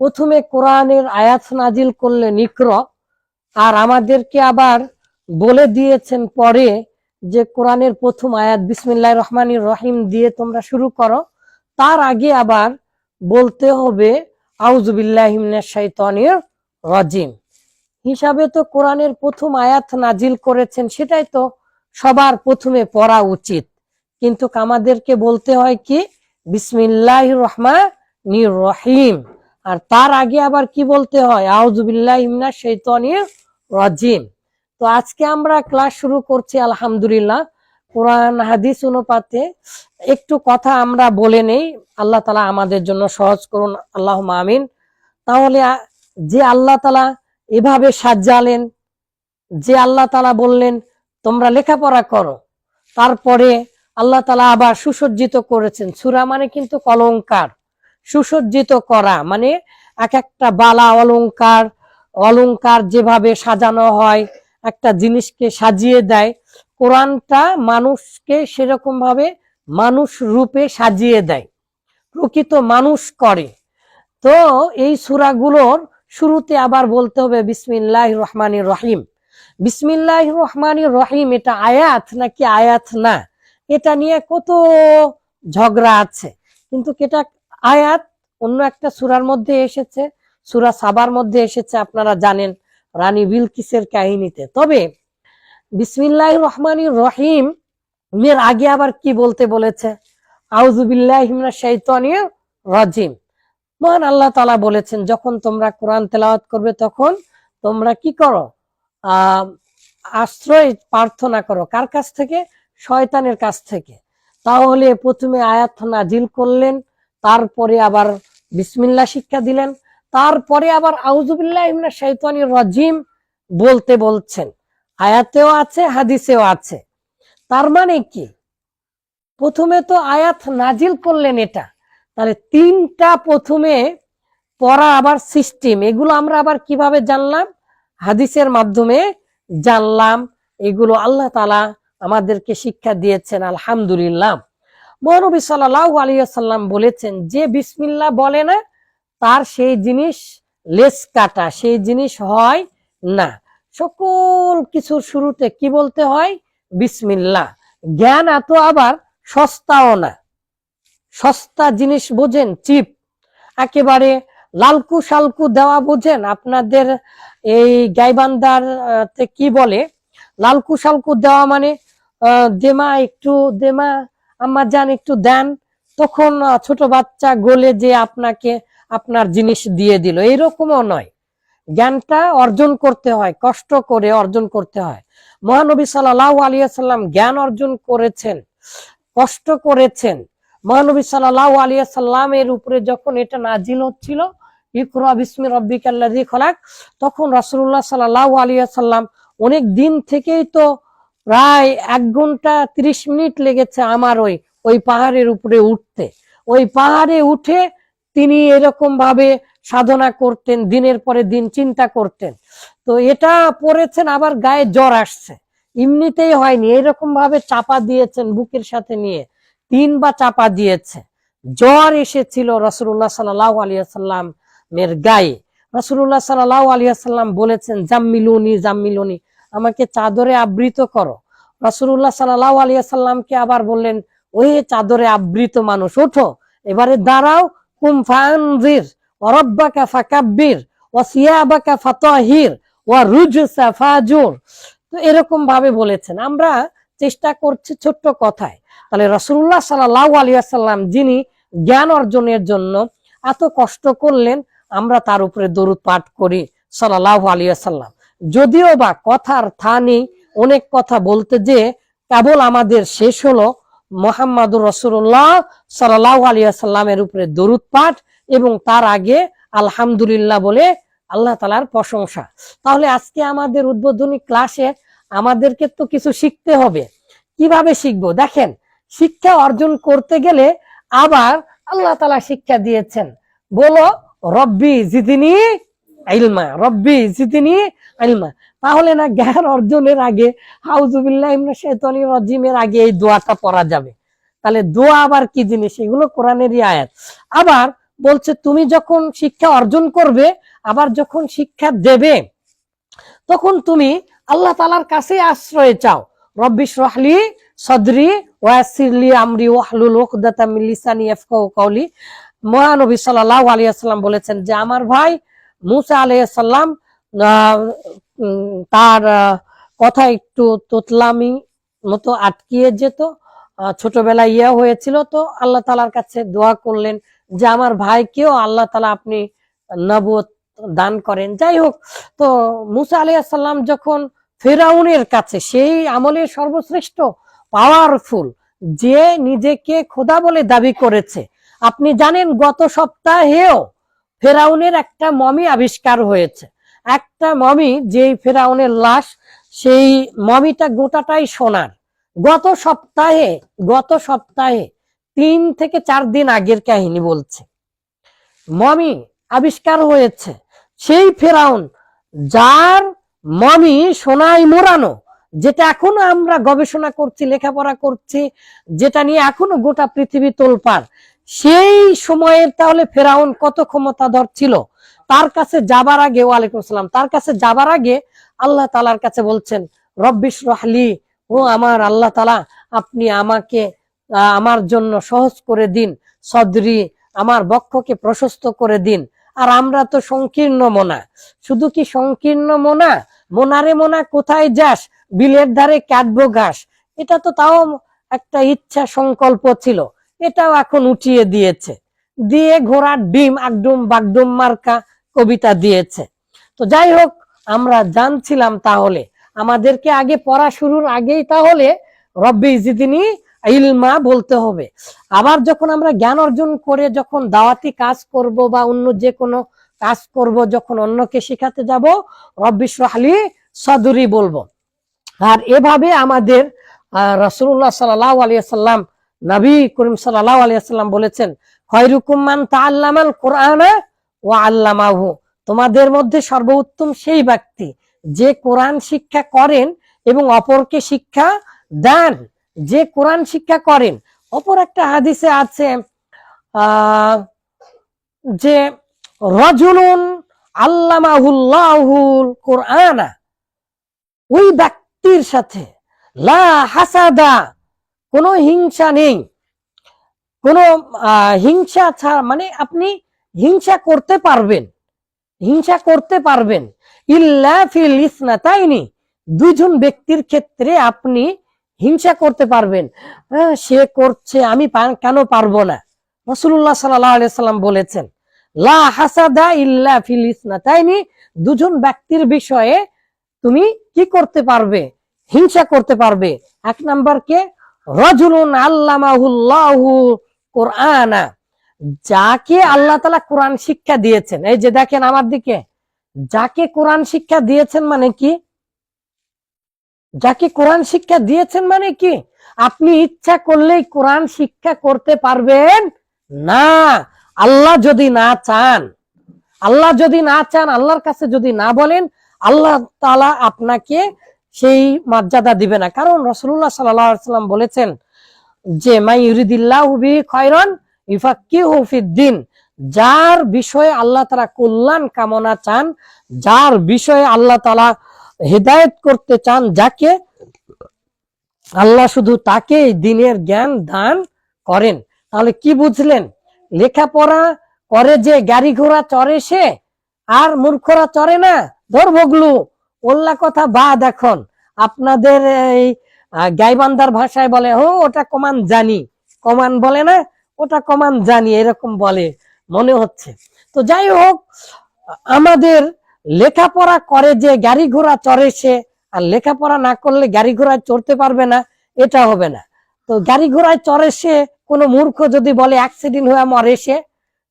প্রথমে কোরআনের আয়াত নাজিল করলেন ইকর আর আমাদেরকে আবার বলে দিয়েছেন পরে যে কোরআনের প্রথম আয়াত বিসমিল্লাহ রহমানির রহিম দিয়ে তোমরা শুরু করো। তার আগে আবার বলতে হবে রাজিম। হিসাবে তো কোরআনের প্রথম আয়াত নাজিল করেছেন, সেটাই তো সবার প্রথমে পড়া উচিত। কিন্তু আমাদেরকে বলতে হয় কি? বিসমিল্লাহ রহমান রহিম। আর তার আগে আবার কি বলতে হয়? আউজুবিল্লাহ ইমনা শৈতনির রাজিম। তো আজকে আমরা ক্লাস শুরু করছি, আলহামদুলিল্লাহ। কোরআন, হাদিস অনুপাতে একটু কথা আমরা বলে নেই। আল্লাহ তালা আমাদের জন্য সহজ করুন। আল্লাহ আমিন। তাহলে যে আল্লাহ তালা এভাবে সাজালেন যে আল্লাহ তালা বললেন, তোমরা লেখাপড়া করো। তারপরে আল্লাহ তালা আবার সুসজ্জিত করেছেন। সুরা মানে কিন্তু অলংকার সুসজ্জিত করা মানে এক একটা বালা অলংকার অলংকার যেভাবে সাজানো হয়, একটা জিনিসকে সাজিয়ে দেয়। কোরআনটা মানুষকে সেরকম ভাবে মানুষ রূপে সাজিয়ে দেয়, প্রকৃত মানুষ করে। তো এই সুরাগুলোর শুরুতে আবার বলতে হবে বিসমিল্লাহ রহমানির রহিম। বিসমিল্লাহ রহমানির রহিম, এটা আয়াত নাকি আয়াত না? এটা নিয়ে কত ঝগড়া আছে। কিন্তু এটা আয়াত অন্য একটা সুরার মধ্যে এসেছে। সুরা সাবার মধ্যে এসেছে, আপনারা জানেন রানী বিলকিসের কাহিনীতে। তবে বিসমিল্লাহ রহমানির রহিম এর আগে আবার কি বলতে বলেছে? রাজিম। মহান আল্লাহ তালা বলেছেন, যখন তোমরা কোরআন তেলাওয়াত করবে তখন তোমরা কি করো? আহ, আশ্রয় প্রার্থনা করো। কার কাছ থেকে? শয়তানের কাছ থেকে। তাহলে প্রথমে আয়াত নাজিল করলেন, তারপরে আবার বিসমিল্লা শিক্ষা দিলেন। তারপরে আবার আউজুবিল্লাহ শৈতানির রাজিম বলতে বলছেন। আয়াতেও আছে, হাদিসেও আছে। তার মানে কি? প্রথমে তো আয়াত নাজিল করলেন এটা। তাহলে তিনটা প্রথমে পড়া আবার সিস্টেম। এগুলো আমরা আবার কীভাবে জানলাম? হাদিসের মাধ্যমে জানলাম। এগুলো আল্লাহ তালা আমাদেরকে শিক্ষা দিয়েছেন, আলহামদুলিল্লাহ। মহানবী সাল্লাহ আলিয়াল্লাম বলেছেন, যে বিসমিল্লা বলে না, তার সেই জিনিস লেস কাটা, সেই জিনিস হয় না। সকল কিছুর শুরুতে কি বলতে হয়? বিসমিল্লা জ্ঞান এত আবার সস্তাও না। সস্তা জিনিস বোঝেন, চিপ। একেবারে লালকু সালকু দেওয়া বোঝেন। আপনাদের এই গাইবান্দার কি বলে? লালকু সালকু দেওয়া মানে দেমা, একটু দেমা আম্মা যান একটু দেন। তখন ছোট বাচ্চা গলে যে আপনাকে আপনার জিনিস দিয়ে দিল এইরকমও নয়। জ্ঞানটা অর্জন করতে হয়, কষ্ট করে অর্জন করতে হয়। মহানবী সাল্লাহ আলিয়াল্লাম জ্ঞান অর্জন করেছেন, কষ্ট করেছেন। মহানবী সাল্লাহ আলিয়া সাল্লামের উপরে যখন এটা নাজিল হচ্ছিল তখন রাসূলুল্লাহ সাল্লাল্লাহু আলিয়া সাল্লাম অনেক দিন থেকেই তো প্রায় এক ঘণ্টা ত্রিশ মিনিট লেগেছে আমার ওই ওই পাহাড়ের উপরে উঠতে। ওই পাহাড়ে উঠে তিনি এরকম ভাবে সাধনা করতেন, দিনের পরে দিন চিন্তা করতেন। তো এটা পড়েছেন, আবার গায়ে জ্বর আসছে। এমনিতেই হয়নি, এরকম ভাবে চাপা দিয়েছেন বুকের সাথে নিয়ে। তিন বা চাপা দিয়েছে। জ্বর এসেছিল রসুল্লাহ সাল্লাহ আলিয়াল্লাম এর গায়ে। রসুল্লাহ সাল্লাহ আলিয়াল্লাম বলেছেন, জাম্মিলুনি জাম্মিলুনি। আমাকে চাদরে আবৃত করো। রসুল্লাহ সাল্লাহ আলিয়াল্লামকে আবার বললেন ওই চাদরে আবৃত মানুষ, ওঠো, এবারে দাঁড়াও, কুম ফানজির অরব্বাকা ফাকাব্বির ও সিয়াবাকা ফাতাহির ও রুজসা ফাজুর। তো এরকম ভাবে বলেছেন। আমরা চেষ্টা করছি ছোট্ট কথায়। তাহলে রসুল্লাহ সাল্লাহ আলিয়াল্লাম যিনি জ্ঞান অর্জনের জন্য এত কষ্ট করলেন, আমরা তার উপরে দরুদ পাঠ করি সাল্লাহ আলিয়াল্লাম যদিও বা কথার থা নেই অনেক কথা বলতে যে কেবল আমাদের শেষ হলো, মোহাম্মদুর রসুল্লাহ সাল্লাহ আলিয়াল্লামের উপরে দরুদ পাঠ এবং তার আগে আলহামদুলিল্লাহ বলে আল্লাহ তালার প্রশংসা। তাহলে আজকে আমাদের উদ্বোধনী ক্লাসে আমাদেরকে তো কিছু শিখতে হবে। কীভাবে শিখব? দেখেন, শিক্ষা অর্জন করতে গেলে আবার আল্লাহ তালা শিক্ষা দিয়েছেন। বলো, রব্বি জিদিনি রব্বি ইলমা তাহলে না জ্ঞান অর্জনের আগে হাউজুবিল্লাহ ইমনা শেতনি রজিমের আগে এই দোয়াটা পড়া যাবে। তাহলে দোয়া আবার কি জিনিস? এগুলো কোরআনেরই আয়াত। আবার বলছে, তুমি যখন শিক্ষা অর্জন করবে, আবার যখন শিক্ষা দেবে, তখন তুমি আল্লাহ তালার কাছে আশ্রয় চাও। রব্বিশ রহলি সদরি ওয়াসিরলি আমরি ওয়াহলুল উকদাতাম মিন লিসানি ইয়াফকাহু কওলি। মহানবী আলাইহি সাল্লাম বলেছেন যে, আমার ভাই মুসা উম, তার কথা একটু তোতলামি মতো আটকিয়ে যেত। ছোটবেলায় ইয়া হয়েছিল তো আল্লাহ তালার কাছে দোয়া করলেন যে আমার ভাইকেও আল্লাহ তালা আপনি নবুয়ত দান করেন। যাই হোক তো মুসা আলাইসাল্লাম যখন ফেরাউনের কাছে সেই আমলের সর্বশ্রেষ্ঠ পাওয়ারফুল যে নিজেকে খোদা বলে দাবি করেছে আপনি জানেন গত সপ্তাহেও ফেরাউনের একটা মমি আবিষ্কার হয়েছে। একটা মমি যেই ফেরাউনের লাশ, সেই মমিটা গোটাটাই সোনার। গত সপ্তাহে গত সপ্তাহে, তিন থেকে চার দিন আগের কাহিনী বলছে। মমি আবিষ্কার হয়েছে। সেই ফেরাউন, যার মমি সোনায় মোড়ানো, যেটা এখনও আমরা গবেষণা করছি, লেখাপড়া করছি, যেটা নিয়ে এখনও গোটা পৃথিবী তোলপার সেই সময়ের তাহলে ফেরাউন কত ক্ষমতাধর ছিল? তার কাছে যাবার আগে, ওয়ালাইকুম সালাম তার কাছে যাবার আগে আল্লাহ তালার কাছে বলছেন রব্বিশ রহলি ও আমার আল্লাহ তালা আপনি আমাকে আমার জন্য সহজ করে দিন, সদরি, আমার বক্ষকে প্রশস্ত করে দিন। আর আমরা তো সংকীর্ণ মোনা। শুধু কি সংকীর্ণ মোনা? মোনারে মোনা কোথায় যাস? বিলের ধারে কাটবো ঘাস। এটা তো তাও একটা ইচ্ছা সংকল্প ছিল। এটাও এখন উঠিয়ে দিয়েছে। দিয়ে ঘোড়ার ডিম, আগডুম, বাগডুম মার্কা কবিতা দিয়েছে। তো যাই হোক, আমরা জানছিলাম তাহলে, আমাদেরকে আগে পড়া শুরুর আগেই তাহলে রব্বি জিদিনী ইলমা বলতে হবে। আবার যখন আমরা জ্ঞান অর্জন করে যখন দাওয়াতি কাজ করব বা অন্য যে কোনো কাজ করব, যখন অন্যকে শেখাতে যাব রব্বিশ রাহলি সদরি বলব। আর এভাবে আমাদের রসুল্লাহ সাল্লাহ আলিয়াল্লাম নবী করিম সাল্লাহ বলেছেন তাল্লামাল কোরআন ও তোমাদের মধ্যে সর্বোত্তম সেই ব্যক্তি যে কোরআন শিক্ষা করেন এবং অপরকে শিক্ষা দেন। যে কোরআন শিক্ষা করেন। অপর একটা হাদিসে আছে যে রজুলুন আল্লামাহুল্লাহুল কোরআনা। ওই ব্যক্তির সাথে লা হাসাদা কোনো হিংসা নেই। কোনো হিংসা ছাড়া মানে আপনি হিংসা করতে পারবেন। হিংসা করতে পারবেন। ইল্লা ফিল ইসনাতাইনি, দুইজন ব্যক্তির ক্ষেত্রে আপনি হিংসা করতে পারবেন। সে করছে, আমি কেন পারব না? রসুল্লাহ সাল্লাম বলেছেন, লা হাসাদা ইল্লা ফিল ইসনাতাইনি দুজন ব্যক্তির বিষয়ে তুমি কি করতে পারবে? হিংসা করতে পারবে। এক নাম্বার কে? রজুলুন আল্লামাহুল্লাহু কোরআনা। যাকে আল্লাহ তালা কোরআন শিক্ষা দিয়েছেন, এই যে দেখেন আমার দিকে, যাকে কোরআন শিক্ষা দিয়েছেন মানে কি? যাকে কোরআন শিক্ষা দিয়েছেন মানে কি? আপনি ইচ্ছা করলেই কোরআন শিক্ষা করতে পারবেন না। আল্লাহ যদি না চান, আল্লাহ যদি না চান, আল্লাহর কাছে যদি না বলেন, আল্লাহ তালা আপনাকে সেই মর্যাদা দিবে না। কারণ রসুল্লাহ সাল্লাম বলেছেন যে মাই ইউরিদিল্লাহ হুবি খয়রন যার বিষয়ে আল্লাহ তালা কল্যাণ কামনা চান, যার বিষয়ে আল্লাহ তালা হেদায়েত করতে চান, যাকে আল্লাহ শুধু তাকে দিনের জ্ঞান দান করেন। তাহলে কি বুঝলেন? লেখাপড়া করে যে গাড়ি ঘোড়া চড়ে সে, আর মূর্খরা চড়ে না? ধর ভগলু ওল্লা কথা বাদ এখন। আপনাদের এই আহ, গাইবান্ধার ভাষায় বলে ও ওটা কমান জানি। কমান বলে না ওটা কমান জানি এরকম বলে মনে হচ্ছে। তো যাই হোক আমাদের লেখাপড়া করে যে গাড়ি ঘোড়া চড়ে সে আর লেখাপড়া না করলে গাড়ি ঘোড়ায় চড়তে পারবে না এটা হবে না। তো গাড়ি ঘোড়ায় চড়ে সে কোনো মূর্খ যদি বলে অ্যাক্সিডেন্ট হয়ে মরে সে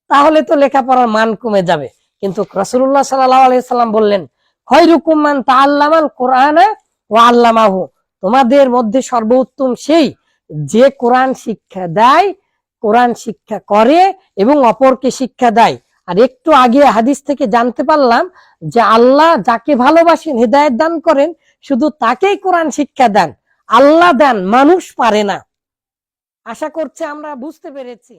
তাহলে তো লেখাপড়ার মান কমে যাবে। কিন্তু রসুল্লাহ সাল্লাহ আলাইসাল্লাম বললেন খয়রুকুমান তা আল্লামাল কোরআন ও আল্লামাহু। তোমাদের মধ্যে সর্বোত্তম সেই যে কোরআন শিক্ষা দেয়, কোরআন শিক্ষা করে এবং অপরকে শিক্ষা দেয়। আর একটু আগে হাদিস থেকে জানতে পারলাম যে আল্লাহ যাকে ভালোবাসেন, হৃদায়ত দান করেন, শুধু তাকেই কোরআন শিক্ষা দেন। আল্লাহ দেন, মানুষ পারে না। আশা করছে আমরা বুঝতে পেরেছি।